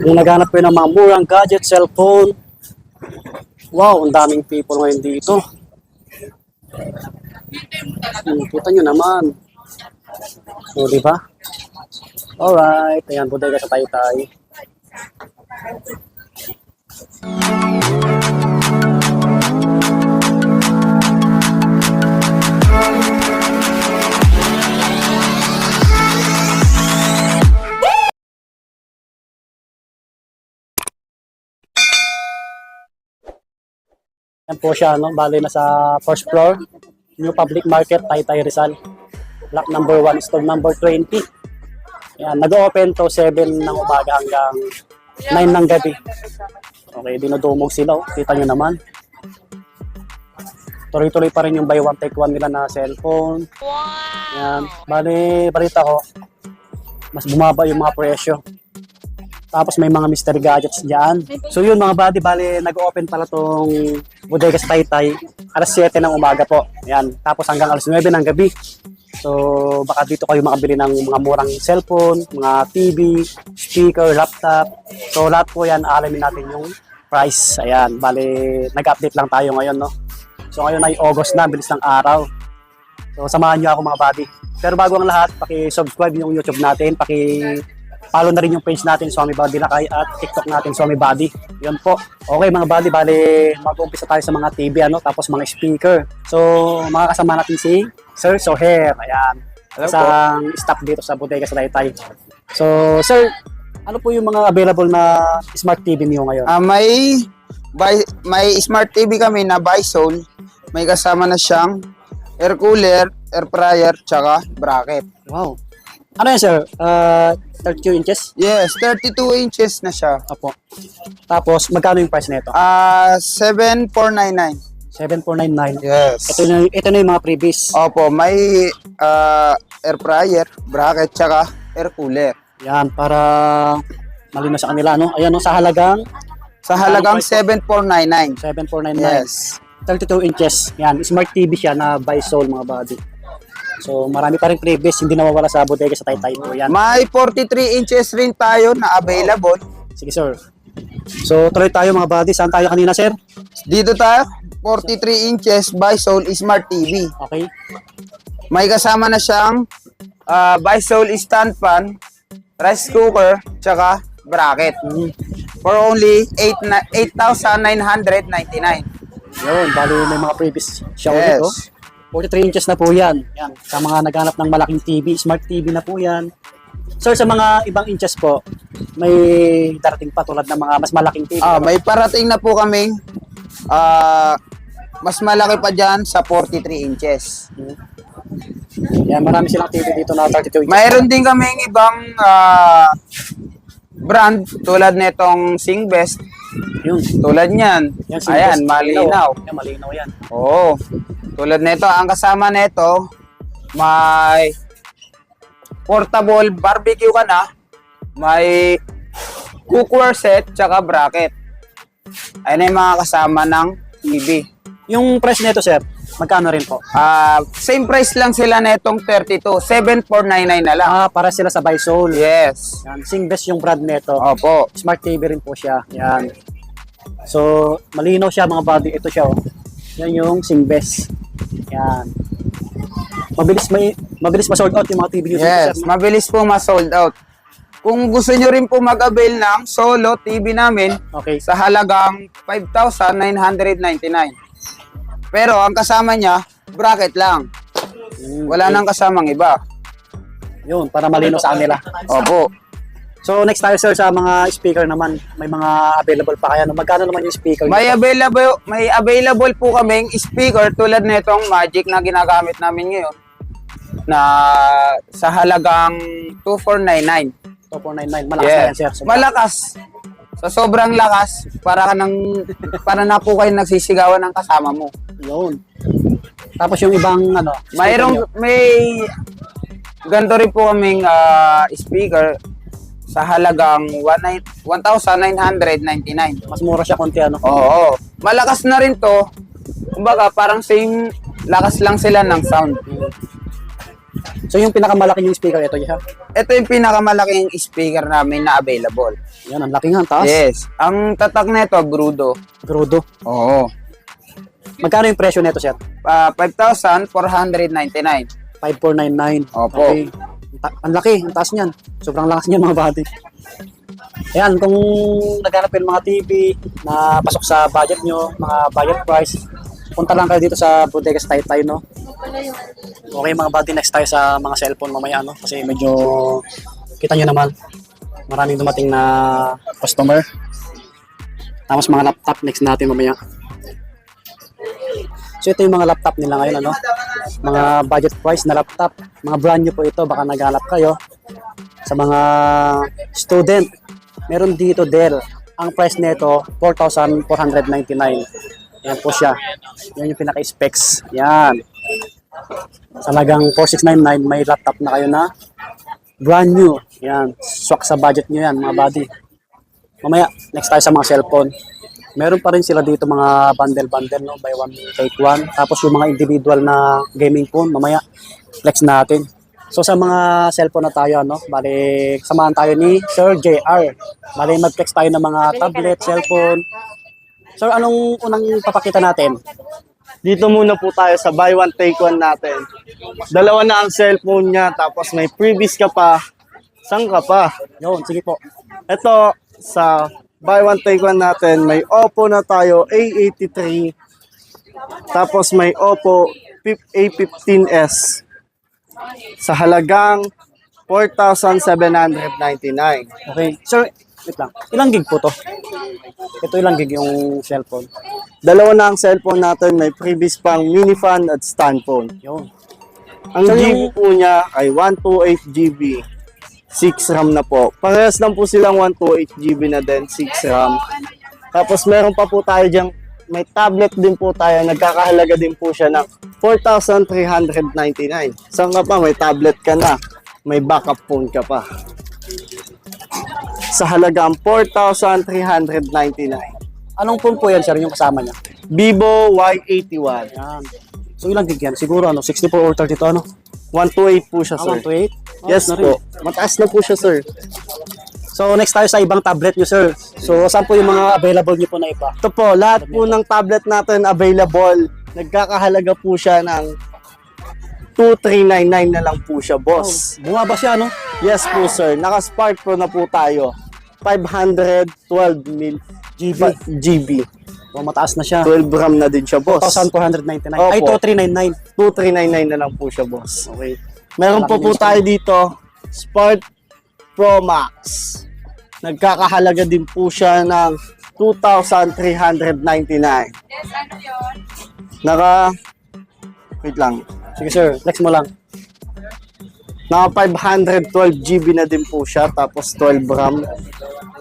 Kung naghanap kayo ng mga murang gadget, cellphone, wow, ang daming people ngayon dito. Hmm, kita nyo naman. So, di ba? Alright, ayan, bodega sa Taytay. Yan po siya, no? Bali na sa first floor. New Public Market, Taytay Rizal. Block number 1, store number 20. Yan, nag-open to 7 ng umaga hanggang 9 ng gabi. Okay, dinudumog sila. Oh. Kita nyo naman. Tuloy-tuloy pa rin yung buy one take one nila na cellphone. Yan. Bali, balita ko, mas bumaba yung mga presyo. Tapos may mga mystery gadgets dyan. So yun mga buddy, bali nag-open pala tong bodega sa Taytay. Alas 7 ng umaga po. Yan. Tapos hanggang alas 9 ng gabi. So baka dito kayo makabili ng mga murang cellphone, mga TV, speaker, laptop. So lahat po yan, alamin natin yung price. Ayan, bali nag-update lang tayo ngayon, no? So ngayon ay August na, bilis ng araw. So samahan niyo ako mga buddy. Pero bago ang lahat, paki-subscribe yung YouTube natin, paki follow na rin yung page natin, Swami Body Lakay, at TikTok natin, Swami Body. Yun po. Okay mga buddy, bali mag-umpisa tayo sa mga TV, ano, tapos mga speaker. So, mga kasama natin si Sir Soher. Ayan. Hello po. Isang staff dito sa Bodega sa Taytay. So, Sir, ano po yung mga available na smart TV niyo ngayon? Ah, may by, may smart TV kami na Bison. May kasama na siyang air cooler, air fryer, tsaka bracket. Wow. Ano yan, sir? Uh, 32 inches? Yes, 32 inches na siya. Apo. Tapos, magkano yung price nito? Ah, 7499. 7499. Yes. Ito na, ito na yung mga previous. Opo, may ah, air fryer, bracket, tsaka air cooler. Yan, para malino sa kanila, no? Ayan, no, sa halagang Sa halagang 7499. 7499. Yes. 32 inches. Yan, smart TV siya na by Soul, mga buddy. So, marami pa rin previous, hindi nawawala sa bodega sa Taytay po. Yan. May 43 inches rin tayo na available. Sige, sir. So, tuloy tayo mga buddy. Saan tayo kanina, sir? Dito tayo, 43 inches by Soul Smart TV. Okay. May kasama na siyang uh, Bisol stand fan, rice cooker, tsaka bracket. For only 8 na- 8,999. Yun, bali may mga previous siya Yes. ulit, oh. 43 inches na po yan. Yan. Sa mga naghanap ng malaking TV, smart TV na po yan. Sir, sa mga ibang inches po, may darating pa tulad ng mga mas malaking TV. Ah, may parating na po kaming ah, mas malaki pa dyan sa 43 inches. Yan, marami silang TV dito na 32 inches. Mayroon din kaming ibang ah, brand tulad nitong Singbest. Yun. Tulad niyan. Yan, Ayan, malinaw. Yan, malinaw yan. Oo. Tulad nito, ang kasama nito, may portable barbecue ka na, may cookware set, tsaka bracket. Ayun yung mga kasama ng TV. Yung price nito, sir, magkano rin po? Ah, same price lang sila netong 32, 7499 na lang. Ah, para sila sa Bisol. Yes. Yan, Singbest yung brand nito. Opo. Smart TV rin po siya. Yan. So, malinaw siya mga body. Ito siya, oh. Yan yung Singbest. Yan. Mabilis may mabilis ma-sold out yung mga TV nyo dito, Yes, sir. mabilis po ma-sold out. Kung gusto nyo rin po mag-avail ng solo TV namin, Okay. sa halagang 5,999. Pero ang kasama niya, bracket lang. Wala nang kasamang iba. Yun, para malinaw sa kanila. Opo. So, next tayo, sir, sa mga speaker naman. May mga available pa kaya. No? Magkano naman yung speaker? May available may available po kaming speaker tulad nitong Magic na ginagamit namin ngayon na sa halagang 2499. 2499. Malakas na yan, sir. So, Malakas. Sa sobrang lakas, para ka nang para na po kayo nagsisigawan ng kasama mo. Yun. Tapos yung ibang, ano, Mayroong may ganito rin po kaming ah, speaker sa halagang 19 1,999. mas mura siya konti, ano. Oo. Malakas na rin to. Kumbaga, parang same lakas lang sila ng sound. So yung pinakamalaki yung speaker, ito siya. Ito yung pinakamalaking speaker namin na available. Yan, ang laki nga, ang taas. Yes. Ang tatak nito, Brudo. Grudo. Oo. Magkano yung presyo nito, sir? Ah, 5,499. 5499. Opo. Okay. Ang laki, ang taas niyan. Sobrang lakas niyan mga body. Ayan, kung naghanap kayo ng mga TV na pasok sa budget nyo, mga budget price, punta lang kayo dito sa Bodegas Taytay, no? Okay mga buddy, next tayo sa mga cellphone mamaya, no? Kasi medyo, kita nyo naman, maraming dumating na customer. Tapos mga laptop next natin mamaya. So ito yung mga laptop nila ngayon, ano? Mga budget price na laptop. Mga brand new po ito, baka naghanap kayo. Sa mga student, meron dito Dell. Ang price nito, 4,499. Yan po siya. Yan yung pinaka-specs. Yan. Salagang 4,699, may laptop na kayo na brand new. Yan. Swak sa budget nyo yan, mga buddy. Mamaya, next tayo sa mga cellphone. Meron pa rin sila dito mga bundle-bundle, no? Buy one, take one. Tapos yung mga individual na gaming phone, mamaya, flex natin. So sa mga cellphone na tayo, no? Bali, samahan tayo ni Sir JR. Bali, mag-flex tayo ng mga tablet, cellphone. Sir, anong unang papakita natin? Dito muna po tayo sa buy one take one natin. Dalawa na ang cellphone niya tapos may previous ka pa. Saan ka pa? Yun, sige po. Ito sa buy one take one natin may Oppo na tayo A83 tapos may Oppo Fif- A15s sa halagang 4,799. Okay. Sir, wait lang. Ilang gig po to? Ito ilang gig yung cellphone? Dalawa na ang cellphone natin, may previous pang mini fan at stand phone. Yun. Ang So, GB po niya ay 128 GB. 6 RAM na po. Parehas lang po silang 128 GB na din, 6 RAM. Tapos meron pa po tayo diyang, may tablet din po tayo, nagkakahalaga din po siya ng 4,399. Saan ka pa? May tablet ka na. May backup phone ka pa. Sa halagang 4,399. Anong phone po yan, sir, yung kasama niya? Vivo Y81. Yan. So ilang gig yan? Siguro ano, 64 or 32 ano? 128 po siya, Ah, sir. 128? Yes na rin. po. Mataas na po siya, sir. So next tayo sa ibang tablet nyo, sir. So saan po yung mga available nyo po na iba? Ito po, lahat po ng tablet natin available. Nagkakahalaga po siya ng 2399 na lang po siya, boss. Bumaba siya, no? Yes po, sir. Naka-Spark Pro na po tayo. 512 mil GB. GB. So mataas na siya. 12 RAM na din siya, boss. 1,499. Opo. Ay, 2399. 2399 na lang po siya, boss. Okay. Meron po Malaki po yung tayo dito, Spark Pro Max. Nagkakahalaga din po siya ng 2,399. Naka, wait lang, Sige, sir. Flex mo lang. naka 512 GB na din po siya, tapos 12 RAM.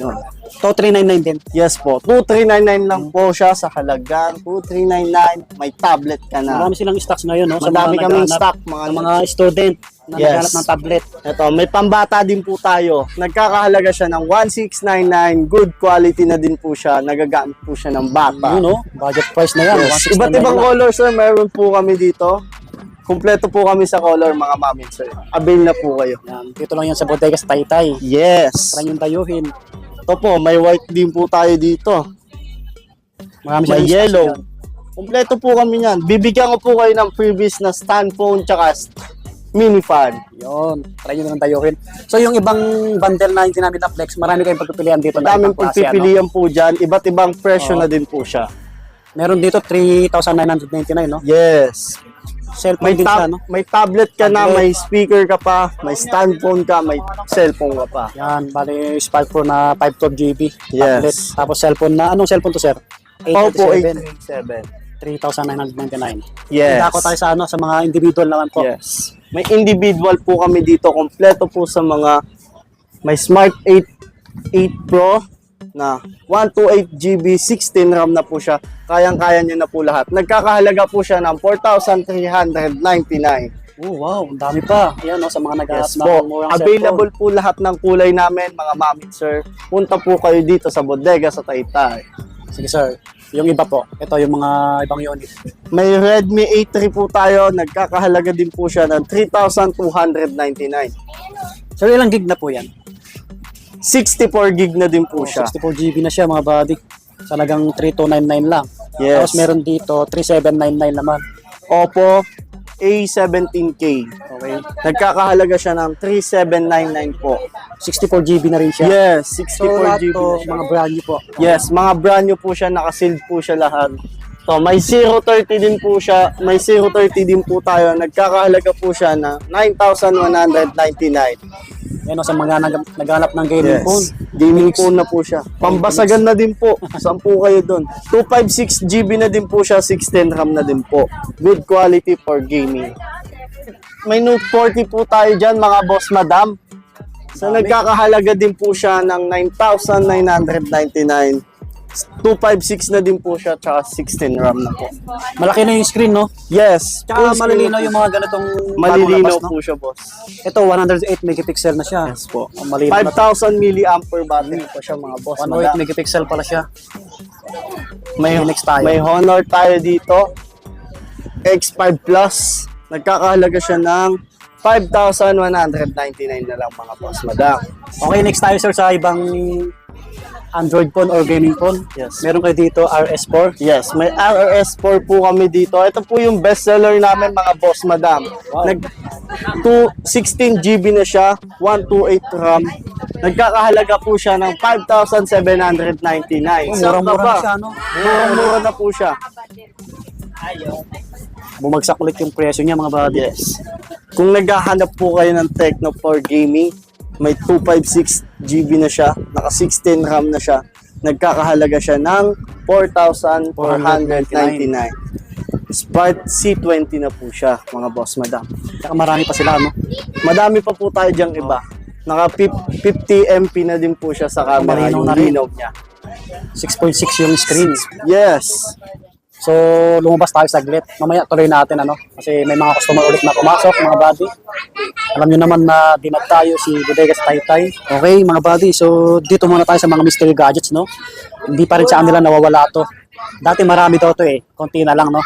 Yun. So 399 din. Yes po, 2399 lang po siya sa halagang 2399. May tablet ka na. Marami silang stocks ngayon, no? Sa Madami mga kaming naghahanap- stock, mga, Sa mga student na Yes. naghanap ng tablet. Ito, may pambata din po tayo. Nagkakahalaga siya ng 1699. Good quality na din po siya. Nagagamit po siya ng bata. Yun, no? Budget price na yan. Yes. 169 Iba't ibang lang. color, sir. Meron po kami dito. Kompleto po kami sa color, mga mamin, sir. Avail na po kayo. Yan. Dito lang yan sa Bodegas Taytay. Yes. Try yung tayuhin. Ito po, may white din po tayo dito. Marami May yellow. Kompleto po kami niyan. Bibigyan ko po kayo ng previous na stand phone tsaka mini fan. Yun. Try nyo naman tayuhin. So yung ibang bundle na hindi namin na-flex, marami kayong pagpipilian dito. na Daming ano? pagpipilian po dyan. Iba't ibang presyo na din po siya. Meron dito 3,999, no? Yes. Cellphone May, din siya, tab- no? may tablet ka na, may speaker ka pa, may stand phone ka, may cellphone ka pa. Yan, bali Spark Pro na 512 GB. Yes. Tablet. Tapos cellphone na, anong cellphone to, sir? Oppo 837, 837. 3,999. Yes. Dako tayo sa ano, sa mga individual naman po. Yes. May individual po kami dito, kompleto po sa mga may Smart 8 8 Pro na 128 GB, 16 RAM na po siya. Kayang-kaya niya na po lahat. Nagkakahalaga po siya ng 4,399. Oh, wow, ang dami pa. Ayan, no, sa mga naghahanap Yes ng po. murang Available po lahat ng kulay namin, mga mamit sir. Punta po kayo dito sa bodega sa Taytay. Sige, sir. Yung iba po, ito yung mga ibang unit. May Redmi A3 po tayo, nagkakahalaga din po siya ng 3,299. So ilang gig na po yan? 64 gig na din po siya. 64 GB na siya mga buddy. Talagang 3299 lang. Yes. Tapos meron dito 3799 naman. Oppo A17K. Okay. Nagkakahalaga siya ng 3799 po. 64 GB na rin siya. Yes, So 64 lahat GB to, mga brand new po. Yes, mga brand new po siya, nakasealed po siya lahat. So, may 030 din po siya, may 030 din po tayo. Nagkakahalaga po siya na 9,199. Yan o sa mga nag naghanap ng gaming Yes. phone. Gaming phone na po siya. Pambasagan na din po. Saan po kayo doon? 256 GB na din po siya, 16 RAM na din po. Good quality for gaming. May Note 40 po tayo dyan, mga boss madam. So, nagkakahalaga din po siya ng 9,999. 256 na din po siya, tsaka 16 RAM na po. Malaki na yung screen, no? Yes. Tsaka full screen malilinaw na yung mga ganitong siya. Malilinaw bagong labas, no? po siya, boss. Ito, 108 megapixel na siya. Yes po. Ang malinaw na 5,000 milliampere battery po siya, mga boss 108 madam. megapixel pala siya. May, Next tayo. may Honor tayo dito. X5 Plus. Nagkakahalaga siya ng 5,199 na lang mga boss, madam. Okay, next tayo sir sa ibang Android phone or gaming phone. Yes. Meron kayo dito RS4. Yes, may RRS4 po kami dito. Ito po yung bestseller namin mga boss, madam. Wow. Nag 2, 16 GB na siya, 128 RAM. Nagkakahalaga po siya ng 5,799. Oh, murang-mura siya, no? Murang-mura na po siya. Bumagsak ulit yung presyo niya mga buddy. Yes. Kung naghahanap po kayo ng Tecno for Gaming, may 256 GB na siya, naka 16 RAM na siya. Nagkakahalaga siya ng 4,499. Sprite C20 na po siya, mga boss madam. Saka marami pa sila, no? Madami pa po tayo diyang iba. Naka fif- 50 MP na din po siya sa camera, yung linaw niya. 6.6 yung screen. Yes. So, lumabas tayo saglit. Mamaya tuloy natin, ano? Kasi may mga customer ulit na pumasok, mga buddy. Alam nyo naman na dinag tayo si Bodegas Taytay. Okay, mga buddy. So, dito muna tayo sa mga mystery gadgets, no? Hindi pa rin sa kanila nawawala to. Dati marami daw to eh. Konti na lang, no?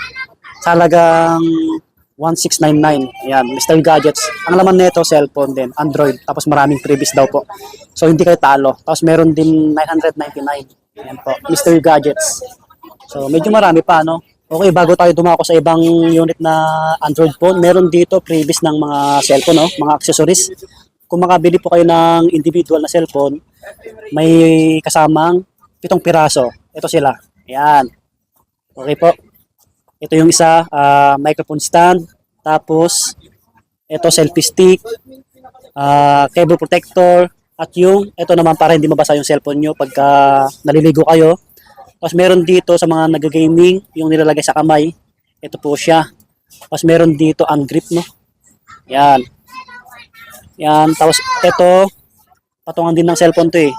Sa halagang 1699. Ayan, mystery gadgets. Ang laman nito, cellphone din, Android. Tapos maraming freebies daw po. So, hindi kayo talo. Tapos meron din 999. Ayan po, mystery gadgets. So, medyo marami pa, no? Okay, bago tayo dumako sa ibang unit na Android phone, meron dito previous ng mga cellphone, no? Mga accessories. Kung makabili po kayo ng individual na cellphone, may kasamang pitong piraso. Ito sila. Ayan. Okay po. Ito yung isa, ah, microphone stand. Tapos, ito selfie stick, ah, cable protector, at yung, ito naman para hindi mabasa yung cellphone nyo pagka naliligo kayo. Tapos meron dito sa mga nag-gaming, yung nilalagay sa kamay. Ito po siya. Tapos meron dito ang grip, no? Yan. Yan. Tapos ito, patungan din ng cellphone to eh.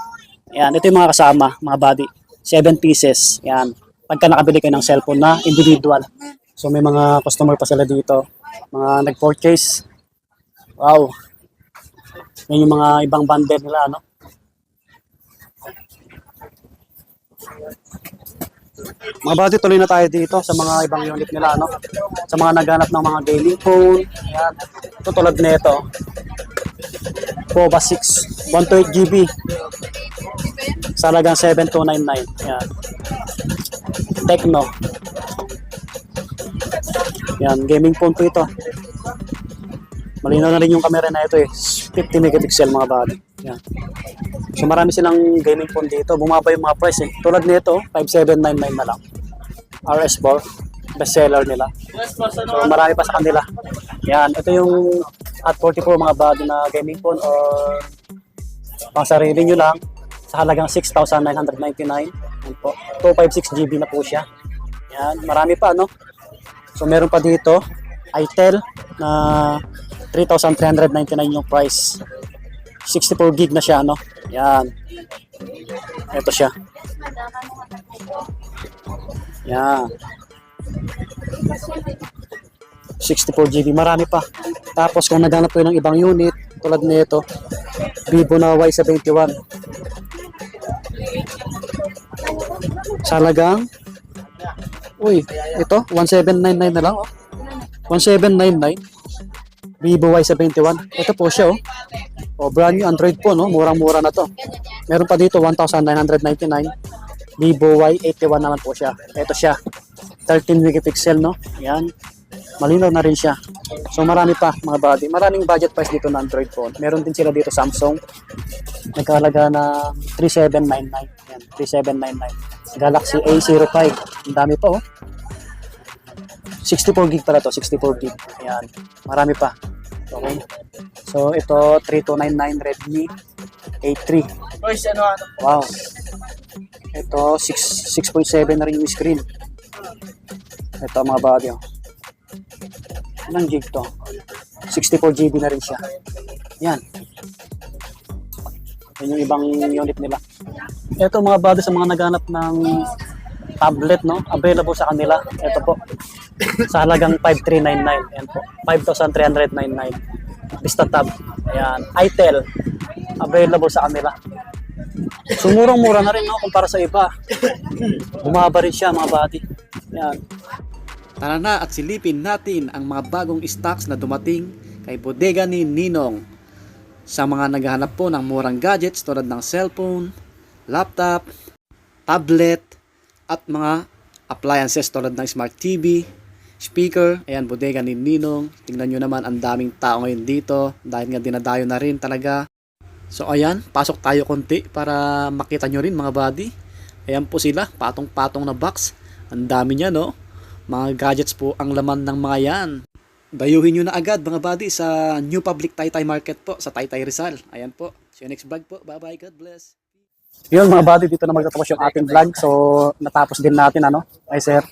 Yan. Ito yung mga kasama, mga body. Seven pieces. Yan. Pagka nakabili kayo ng cellphone na individual. So may mga customer pa sila dito. Mga nag-purchase. Wow. Yan yung mga ibang bundle nila, no? Mga buddy, tuloy na tayo dito sa mga ibang unit nila, no? Sa mga naghanap ng mga gaming phone. Yan. Ito tulad nito. Pova 6, 128 GB. Sa halagang 7299. Yan. Tecno. Yan, gaming phone po ito. Malinaw na rin yung camera na ito eh. 50 megapixel mga buddy. Yan. So marami silang gaming phone dito. Bumaba yung mga price eh. Tulad nito, 5799 na lang. RS4, bestseller nila. So marami pa sa kanila. Yan, ito yung at 44 mga body na gaming phone or pang sarili nyo lang sa halagang 6,999. Yan po. 256 GB na po siya. Yan, marami pa no. So meron pa dito itel na 3,399 yung price. 64 gig na siya, no? Yan. Ito siya. Yan. 64 GB. Marami pa. Tapos kung naghanap kayo ng ibang unit, tulad nito, Vivo na Y71. Sa halagang Uy, ito, 1799 na lang, oh. 1799. Vivo Y71. Ito po siya, oh. Oh, brand new Android po, no? Murang-mura na to. Meron pa dito, 1,999. Vivo Y81 naman po siya. Ito siya. 13 megapixel, no? Yan. Malinaw na rin siya. So, marami pa, mga body. Maraming budget price dito na Android phone. Meron din sila dito Samsung. Nagkalaga na 3799. Yan, 3799. Galaxy A05. Ang dami pa, oh. 64 gig pala to, 64 gig. Ayan, marami pa. Okay. So, ito, 3299 Redmi A3. Wow. Ito, 6, 6.7 na rin yung screen. Ito, mga oh. Ilang gig to? 64 GB na rin siya. Yan. Yan yung ibang unit nila. Ito mga body sa mga naghanap ng tablet, no? Available sa kanila. Ito po. Sa halagang 5399. Ayan po. 5,399. Vista Tab. Ayan. itel. Available sa kanila. So, murang-mura na rin, no? Kumpara sa iba. Bumaba rin siya, mga body. Ayan. Tara na at silipin natin ang mga bagong stocks na dumating kay bodega ni Ninong. Sa mga naghahanap po ng murang gadgets tulad ng cellphone, laptop, tablet, at mga appliances tulad ng smart TV, speaker. Ayan, bodega ni Ninong. Tingnan nyo naman, ang daming tao ngayon dito dahil nga dinadayo na rin talaga. So ayan, pasok tayo konti para makita nyo rin mga buddy. Ayan po sila, patong-patong na box. Ang dami niya no. Mga gadgets po ang laman ng mga yan. Dayuhin nyo na agad mga buddy sa New Public Taytay Market po sa Taytay Rizal. Ayan po. See you next vlog po. Bye bye. God bless. Yun mga buddy, dito na magtatapos yung ating vlog. So, natapos din natin, ano? Ay, sir.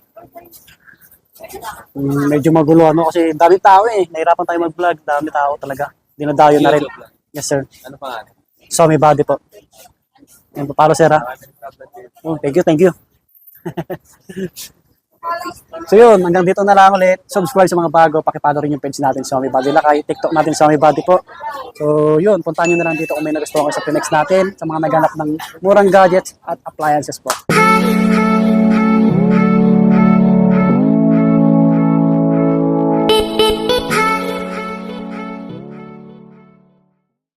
Mm, medyo magulo, ano? Kasi dami tao eh. Nahirapan tayo mag-vlog. Dami tao talaga. Dinadayo na rin. Yes, sir. Ano pa So, may body po. Yan po, palo, sir, ha? Oh, thank you, thank you. so, yun. Hanggang dito na lang ulit. Subscribe sa mga bago. Pakipalo rin yung page natin sa May Body Lakay. TikTok natin sa May Body po. So, yun. Puntahan nyo na lang dito kung may nagustuhan kayo sa Pinex natin. Sa mga naghanap ng murang gadgets at appliances po.